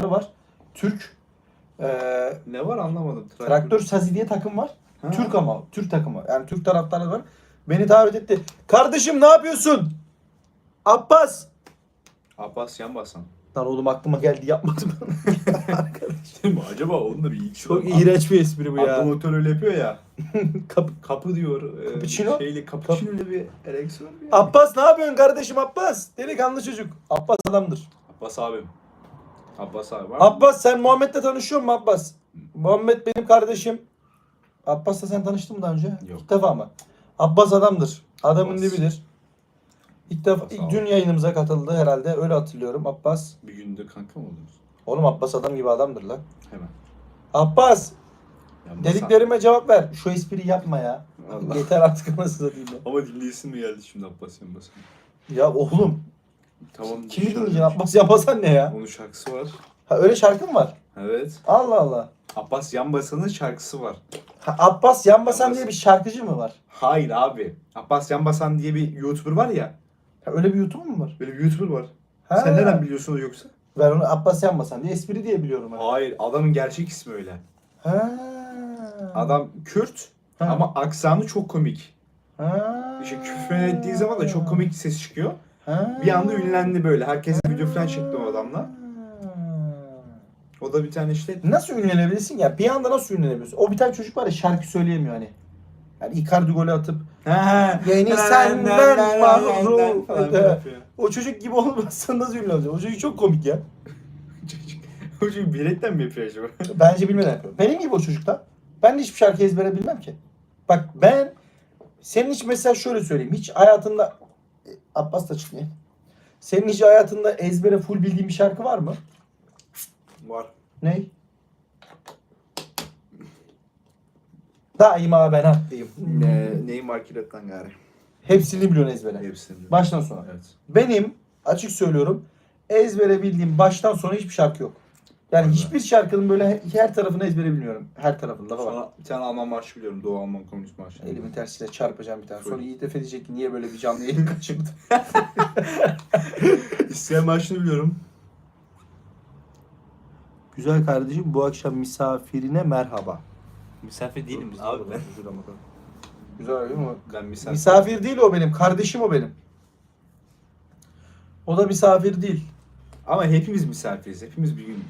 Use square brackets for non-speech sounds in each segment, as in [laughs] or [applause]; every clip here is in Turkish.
var. Türk. Ee, Ne var anlamadım. Traktör Sazi diye takım var. Ha. Türk ama. Türk takımı. Yani Türk taraftarı var. Beni davet etti. Kardeşim ne yapıyorsun? Abbas. Abbas Yanbasan. Lan oğlum aklıma geldi yapmadım. [laughs] Mi? Acaba onun da bir ilk Çok iğrenç bir espri bu ya. Aklı öyle yapıyor ya. [laughs] Kapı. Kapı diyor. e, Cappuccino? Şeyli cappuccino'lu bir ereksiyon var ya. Abbas ne yapıyorsun kardeşim Abbas? Delikanlı çocuk. Abbas adamdır. Abbas abim. Abbas abi var mı? Abbas sen Muhammed'le tanışıyor musun Abbas? Muhammed benim kardeşim. Abbas'la sen tanıştın mı daha önce? Yok. İlk defa mı? Abbas adamdır. Adamın Abbas. dibidir. İlk defa Abbas ilk abi. dün yayınımıza katıldı herhalde. Öyle hatırlıyorum Abbas. Bir günde kanka mı oldunuz? Oğlum Abbas adam gibi adamdır lan. Hemen. Abbas Yanbasan. dediklerime cevap ver. Şu espriyi yapma ya. Allah. Yeter artık nasıl satayım ya. Ama dinleyesin mi geldi şimdi Abbas Yanbasan? Ya oğlum Tamam. kimi dinleyeceksin Abbas yapasan ne ya? Onun şarkısı var. Ha öyle şarkı mı var? Evet. Allah Allah. Abbas Yanbasan'ın şarkısı var. Ha, Abbas Yanbasan Yanbasan. diye bir şarkıcı mı var? Hayır abi. Abbas Yanbasan diye bir YouTuber var ya. Ha, öyle bir YouTube mu var? Böyle bir YouTuber var. Ha. Sen nereden biliyorsun o yoksa? Ben onu Abbas Yanbasan diye espri diye biliyorum. hani. Hayır. Adamın gerçek ismi öyle. Ha. Adam Kürt Ha. ama aksanı çok komik. Ha. İşte küfür ettiği zaman da çok komik ses çıkıyor. Ha. Bir anda ünlendi böyle. Herkes video falan çekti o adamla. O da bir tane işte Nasıl ünlenebilirsin ya? Bir anda nasıl ünlenebilirsin? O bir tane çocuk var ya şarkı söyleyemiyor hani. Yani Icardi golü atıp Yeni senden mahrum. falan Evet. yapıyor. o çocuk gibi olmazsan nasıl ünlü olacak? O çocuk çok komik ya. [laughs] Çocuk- O çocuk biletten mi yapıyor acaba? [laughs] Bence bilmeden yapıyor. Benim gibi o çocukta. Ben de hiçbir şarkı ezbere bilmem ki. Bak ben senin hiç mesela şöyle söyleyeyim. Hiç hayatında Abbas da çıkmıyor. Senin hiç hayatında ezbere full bildiğin bir şarkı var mı? Var. Ney? Daima ben haklıyım. Ne, Neymar Kiretten gari. Hepsini biliyorsun ezbere. Hepsini. Baştan sona. Evet. Benim açık söylüyorum ezbere bildiğim baştan sona hiçbir şarkı yok. Yani Vallahi. hiçbir şarkının böyle her tarafını ezbere bilmiyorum. Her tarafını lafa bak. Sonra bir tane Alman marşı biliyorum. Doğu Alman Komünist Marşı. Elimin tersiyle çarpacağım bir tane. Sonra. Yiğit Efe diyecek ki niye böyle bir canlı yayın kaçırdı. [laughs] İsteyen marşını biliyorum. Güzel kardeşim bu akşam misafirine merhaba. Misafir değilim biz Abi ben. Güzel değil mi? Ben misafir. Misafir değil o benim. Kardeşim o benim. O da misafir değil. Ama hepimiz misafiriz. Hepimiz bir gün.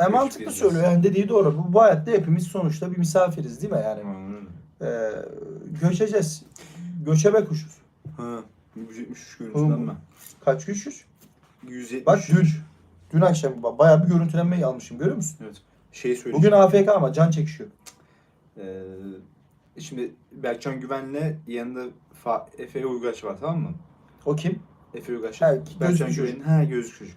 E mantıklı söylüyor. Yani dediği doğru. Bu, bu hayatta hepimiz sonuçta bir misafiriz değil mi? Yani e, göçeceğiz. Göçebe kuşuz. Ha. 173 Oğlum, görüntüden mi? Kaç güçüz? 173. Bak dün. Dün akşam ba- bayağı bir görüntülenmeyi almışım görüyor musun? Evet. Şey söyleyeceğim. Bugün AFK ama can çekişiyor. Ee, şimdi Berkcan Güven'le yanında Fa- Efe Uygaç var tamam mı? O kim? Efe Uygaç. Ha, Berkcan çocuk. Güven'in ha gözlük çocuk.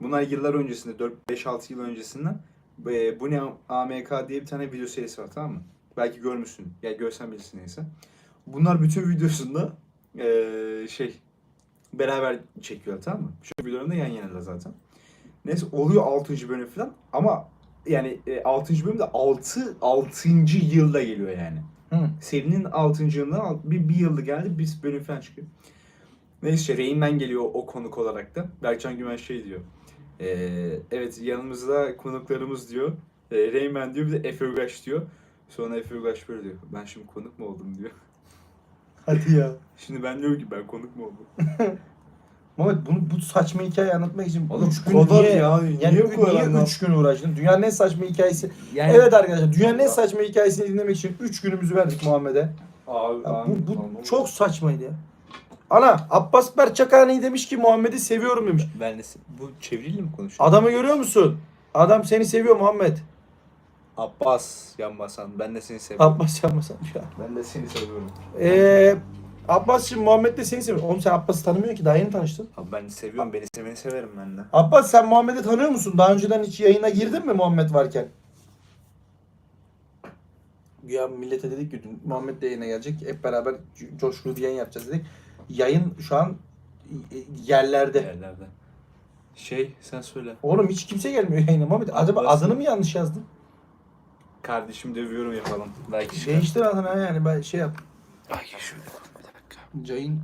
Bunlar yıllar öncesinde 4-5-6 yıl öncesinden e, bu ne AMK diye bir tane video serisi var tamam mı? Belki görmüşsün. Ya görsen bilirsin neyse. Bunlar bütün [laughs] videosunda e, şey beraber çekiyorlar tamam mı? Şu videolarında yan yanalar zaten. Neyse oluyor 6. bölüm falan ama yani e, 6. bölüm de 6 6. yılda geliyor yani. Hı. Serinin 6. yılında bir, bir yılda geldi bir bölüm falan çıkıyor. Neyse Rain Man geliyor o konuk olarak da. Berkcan Güven şey diyor. Ee, evet yanımızda konuklarımız diyor. Ee, Rain Man diyor bir de Efe Ugaş diyor. Sonra Efe Ugaş böyle diyor. Ben şimdi konuk mu oldum diyor. [laughs] Hadi ya. Şimdi ben diyorum ki ben konuk mu oldum? [laughs] Muhammed bunu bu saçma hikayeyi anlatmak için Oğlum, 3 gün kadar niye, ya, yani niye bu kadar niye anlat- 3 gün uğraştın? Dünyanın en saçma hikayesi. Yani Evet arkadaşlar dünyanın en saçma hikayesini dinlemek için 3 günümüzü verdik Muhammed'e. Abi, Ya abi, bu bu çok saçmaydı ya. Ana Abbas Berçakani demiş ki Muhammed'i seviyorum demiş. Ben de bu çeviriyle mi konuşuyorum? Adamı görüyor musun? Adam seni seviyor Muhammed. Abbas yanmasan ben de seni seviyorum. Abbas yapmasan ya. Ben de seni seviyorum. Ee, Abbas şimdi Muhammed de seni seviyor. Oğlum sen Abbas'ı tanımıyorsun ki daha yeni tanıştın. Abi ben de seviyorum. Beni seveni severim ben de. Abbas sen Muhammed'i tanıyor musun? Daha önceden hiç yayına girdin mi Muhammed varken? Ya millete dedik ki dün Muhammed de yayına gelecek. Hep beraber co- coşkulu bir yayın yapacağız dedik. Yayın şu an e, yerlerde. Yerlerde. Şey sen söyle. Oğlum hiç kimse gelmiyor yayına Muhammed. Acaba Abbas- adını mı yanlış yazdın? Kardeşim dövüyorum yapalım. Belki şey. Değiştir adını ha yani ben şey yap. Ay şöyle bir dakika. Yayın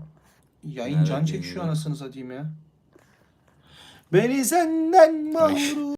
yayın Nerede can çekişiyor bilmiyorum. anasını satayım ya. Beni senden mahrum